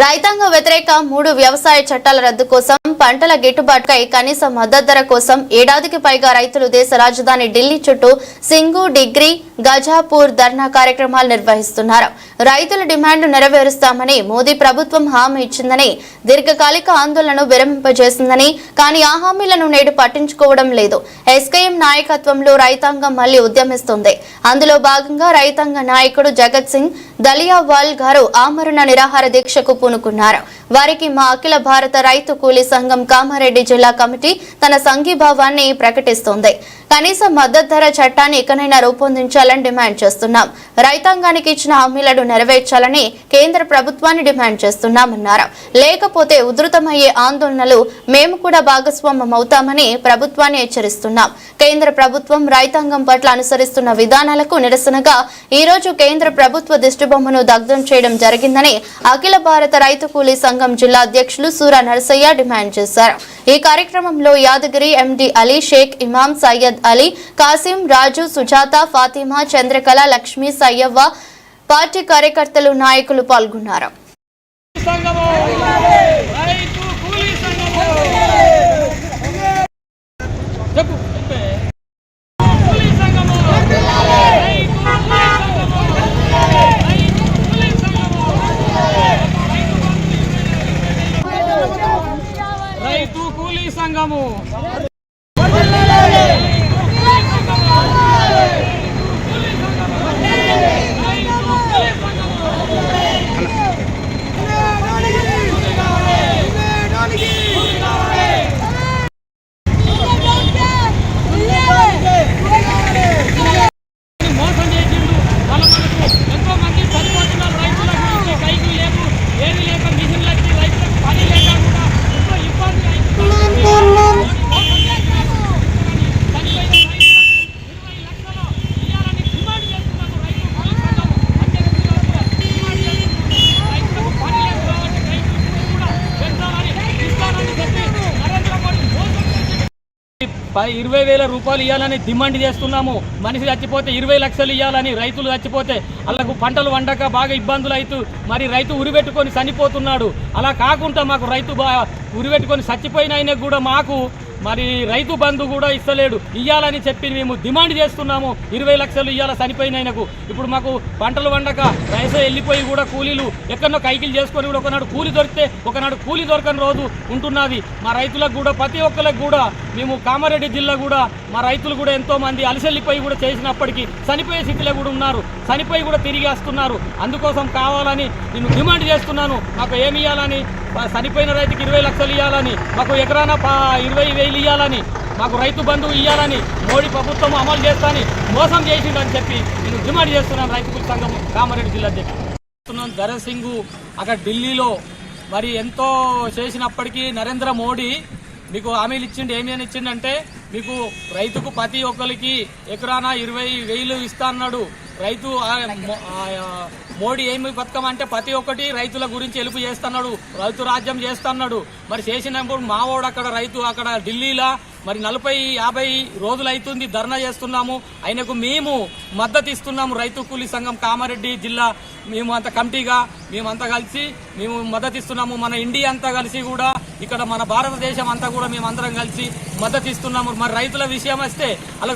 రైతాంగ వ్యతిరేక మూడు వ్యవసాయ చట్టాల రద్దు కోసం పంటల గిట్టుబాటుకై కనీస మద్దతు ధర కోసం ఏడాదికి పైగా రైతులు దేశ రాజధాని ఢిల్లీ చుట్టూ సింగు డిగ్రీ గజాపూర్ ధర్నా కార్యక్రమాలు నిర్వహిస్తున్నారు. రైతుల డిమాండ్ నెరవేరుస్తామని మోదీ ప్రభుత్వం హామీ ఇచ్చిందని దీర్ఘకాలిక ఆందోళనను విరమింపజేసిందని కానీ ఆ హామీలను నేడు పట్టించుకోవడం లేదు. ఎస్కేఎం నాయకత్వంలో రైతాంగం మళ్ళీ ఉద్యమిస్తుంది. అందులో భాగంగా రైతాంగ నాయకుడు జగత్ సింగ్ దలియావాల్ గారు ఆమరణ నిరాహార దీక్షకు పూనుకున్నారు వారికి మా అఖిల భారత రైతు కూలీ సంఘం కామారెడ్డి జిల్లా కమిటీ తన సంఘీభావాన్ని ప్రకటిస్తోంది. కనీస మద్దతు ధర చట్టాన్ని ఇకనైనా రూపొందించాలని డిమాండ్ చేస్తున్నాం. రైతాంగానికి ఇచ్చిన హామీలను నెరవేర్చాలని కేంద్ర ప్రభుత్వాన్ని డిమాండ్ చేస్తున్నామన్నారు. లేకపోతే ఉధృతమయ్యే ఆందోళనలు మేము కూడా భాగస్వామ్యం అవుతామని ప్రభుత్వాన్ని హెచ్చరిస్తున్నాం. కేంద్ర ప్రభుత్వం రైతాంగం పట్ల అనుసరిస్తున్న విధానాలకు నిరసనగా ఈ రోజు కేంద్ర ప్రభుత్వ దిష్టిబొమ్మను దగ్ధం చేయడం జరిగిందని అఖిల భారత రైతు కూలీ సంఘం జిల్లా అధ్యక్షులు సూర నరసయ్య డిమాండ్ చేశారు. ఈ కార్యక్రమంలో యాదగిరి ఎండి అలీ షేక్ ఇమాం సయ్యద్ అలీ కాసిం రాజు సుజాత ఫాతిమా చంద్రకళ లక్ష్మీ సయ్యవ్వ పార్టీ కార్యకర్తలు నాయకులు పాల్గొన్నారు. చెప్పు చెప్పే కూలీ సంఘము రైతు కూలీ సంఘము రైతు కూలీ సంఘము మోసం చేసిండు వాళ్ళ మనకు ఎంతో మంది చనిపోతున్నారు రైతుల గురించి కైకి లేవు ఏమి లేక మిషన్లు వచ్చి రైతులకు పని లేక కూడా ఎంతో ఇబ్బంది అవుతుంది. మోసం చేసినారు. చనిపోయిన రైతులకు ఇరవై లక్షలు ఇవ్వాలని డిమాండ్ చేస్తున్నాము రైతు కూలీ సంఘం అధ్యక్షులుగా కూడా డిమాండ్ చేస్తున్నాము. రైతులకు పని లేదు కాబట్టి రైతులకు కూడా పెంచాలని ఇస్తానని చెప్పి నరేంద్ర మోడీ మోసం చేసి ప- ఇరవై వేల రూపాయలు ఇవ్వాలని డిమాండ్ చేస్తున్నాము. మనిషి చచ్చిపోతే ఇరవై లక్షలు ఇవ్వాలని రైతులు చచ్చిపోతే వాళ్ళకు పంటలు వండక బాగా ఇబ్బందులు అవుతూ మరి రైతు ఉరిపెట్టుకొని చనిపోతున్నాడు. అలా కాకుండా మాకు రైతు బా ఉరిపెట్టుకొని చచ్చిపోయిన కూడా మాకు మరి రైతు బంధు కూడా ఇస్తలేడు. ఇవ్వాలని చెప్పి మేము డిమాండ్ చేస్తున్నాము. ఇరవై లక్షలు ఇవ్వాల చనిపోయిన ఆయనకు. ఇప్పుడు మాకు పంటలు వండక రైతు వెళ్ళిపోయి కూడా కూలీలు ఎక్కడో కైకిలు చేసుకొని కూడా ఒకనాడు కూలి దొరికితే ఒకనాడు కూలి దొరకని రోజు ఉంటున్నది. మా రైతులకు కూడా ప్రతి ఒక్కరికి కూడా మేము కామారెడ్డి జిల్లా కూడా మా రైతులు కూడా ఎంతో మంది అలసెల్లిపోయి కూడా చేసినప్పటికీ చనిపోయే స్థితిలో కూడా ఉన్నారు. చనిపోయి కూడా తిరిగి వస్తున్నారు. అందుకోసం కావాలని నేను డిమాండ్ చేస్తున్నాను. మాకు ఏమి ఇవ్వాలని చనిపోయిన రైతుకి ఇరవై లక్షలు ఇవ్వాలని మాకు ఎకరాన ఇరవై వేలు ఇవ్వాలని మాకు రైతు బంధువు ఇవ్వాలని మోడీ ప్రభుత్వం అమలు చేస్తాని మోసం చేసిందని చెప్పి నేను డిమాండ్ చేస్తున్నాను రైతు సంఘం కామారెడ్డి జిల్లా అధ్యక్షుడు. ధరన్ సింగ్ అక్కడ ఢిల్లీలో మరి ఎంతో చేసినప్పటికీ నరేంద్ర మోడీ మీకు హామీలు ఇచ్చిండు. ఏమి అని ఇచ్చిండంటే మీకు రైతుకు ప్రతి ఒక్కరికి ఎకరాన ఇరవై వేలు ఇస్తా అన్నాడు. రైతు మోడీ ఏమి బతుకం అంటే ప్రతి ఒక్కటి రైతుల గురించి ఎలుపు చేస్తున్నాడు రైతు రాజ్యం చేస్తున్నాడు. మరి చేసినప్పుడు మావోడు అక్కడ రైతు అక్కడ ఢిల్లీలో మరి నలభై యాభై రోజులు అవుతుంది ధర్నా చేస్తున్నాము. ఆయనకు మేము మద్దతు ఇస్తున్నాము రైతు కూలీ సంఘం కామారెడ్డి జిల్లా. మేము అంత కమిటీగా మేమంతా కలిసి మేము మద్దతు ఇస్తున్నాము. మన ఇండియా అంతా కలిసి కూడా ఇక్కడ మన భారతదేశం అంతా కూడా మేము అందరం కలిసి మద్దతు ఇస్తున్నాము. మరి రైతుల విషయం వస్తే అలా